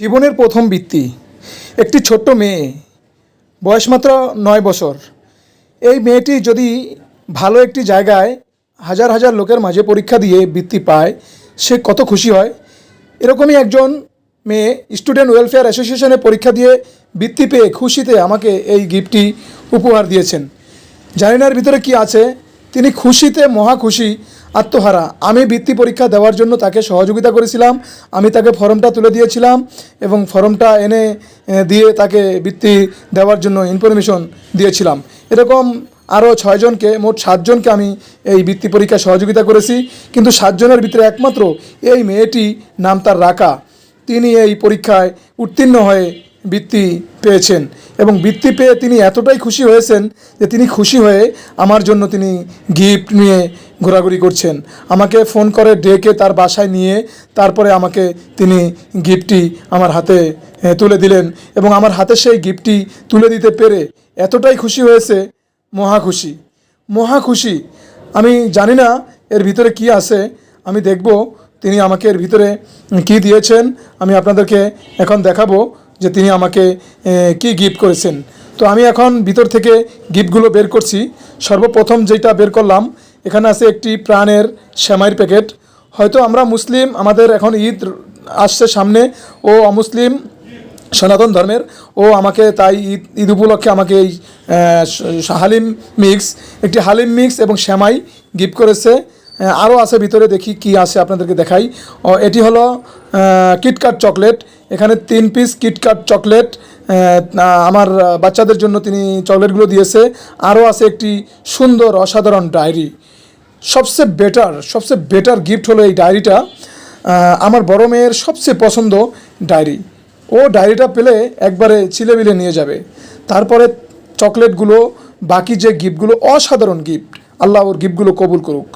জীবনের প্রথম বৃত্তি। একটি ছোট্ট মেয়ে, বয়স মাত্র নয় বছর। এই মেয়েটি যদি ভালো একটি জায়গায় হাজার হাজার লোকের মাঝে পরীক্ষা দিয়ে বৃত্তি পায়, সে কত খুশি হয়? এরকমই একজন মেয়ে স্টুডেন্ট ওয়েলফেয়ার অ্যাসোসিয়েশনে পরীক্ষা দিয়ে বৃত্তি পেয়ে খুশিতে আমাকে এই গিফটটি উপহার দিয়েছেন। জানি না এর ভিতরে কি আছে? তিনি খুশিতে মহা খুশি আত্মহারা। আমি বৃত্তি পরীক্ষা দেওয়ার জন্য তাকে সহযোগিতা করেছিলাম। আমি তাকে ফর্মটা তুলে দিয়েছিলাম এবং ফর্মটা এনে দিয়ে তাকে বৃত্তি দেওয়ার জন্য ইনফরমেশন দিয়েছিলাম। এরকম আরও ছয়জনকে, মোট সাতজনকে আমি এই বৃত্তি পরীক্ষায় সহযোগিতা করেছি। কিন্তু সাতজনের ভিতরে একমাত্র এই মেয়েটি নাম তার রাকা। তিনি এই পরীক্ষায় উত্তীর্ণ হয়ে বৃত্তি পেয়েছেন এবং বৃত্তি পেয়ে তিনি এতটাই খুশি হয়েছেন যে তিনি খুশি হয়ে আমার জন্য তিনি গিফট নিয়ে ঘোরাঘুরি করছেন। আমাকে ফোন করে ডেকে তার বাসায় নিয়ে তারপরে আমাকে তিনি গিফটটি আমার হাতে তুলে দিলেন এবং আমার হাতে সেই গিফটটি তুলে দিতে পেরে এতটাই খুশি হয়েছে, মহা খুশি। মহা খুশি। আমি জানি না এর ভিতরে কি আছে, আমি দেখব তিনি আমাকে এর ভিতরে কি দিয়েছেন, আমি আপনাদেরকে এখন দেখাবো। যে তিনি আমাকে কি গিফট করেছেন। তো আমি এখন ভিতর থেকে গিফটগুলো বের করছি। সর্বপ্রথম যেটা বের করলাম, এখানে আছে একটি প্রাণের শ্যামাইয়ের প্যাকেট। হয়তো আমরা মুসলিম, আমাদের এখন ঈদ আসছে সামনে, ও অমুসলিম, সনাতন ধর্মের, ও আমাকে তাই ঈদ ঈদ উপলক্ষে আমাকে এই হালিম মিক্স, একটি হালিম মিক্স এবং শ্যামাই গিফট করেছে। আরও আছে, ভিতরে দেখি কি আছে আপনাদেরকে দেখাই। ও, এটি হলো কিটকাট চকলেট এখানে তিন পিস কিটকাট চকলেট আমার বাচ্চাদের জন্য তিনি চকলেটগুলো দিয়েছে। আরও আছে একটি সুন্দর, অসাধারণ ডায়েরি সবচেয়ে বেটার সবচেয়ে বেটার গিফট হলো এই ডায়েরিটা আমার বড় মেয়ের সবচেয়ে পছন্দ ডায়েরি ও ডায়েরিটা পেলে একবারে ছিলেবিলে নিয়ে যাবে। তারপরে চকলেটগুলো বাকি যে গিফটগুলো অসাধারণ গিফট আল্লাহ ওর গিফটগুলো কবুল করুক।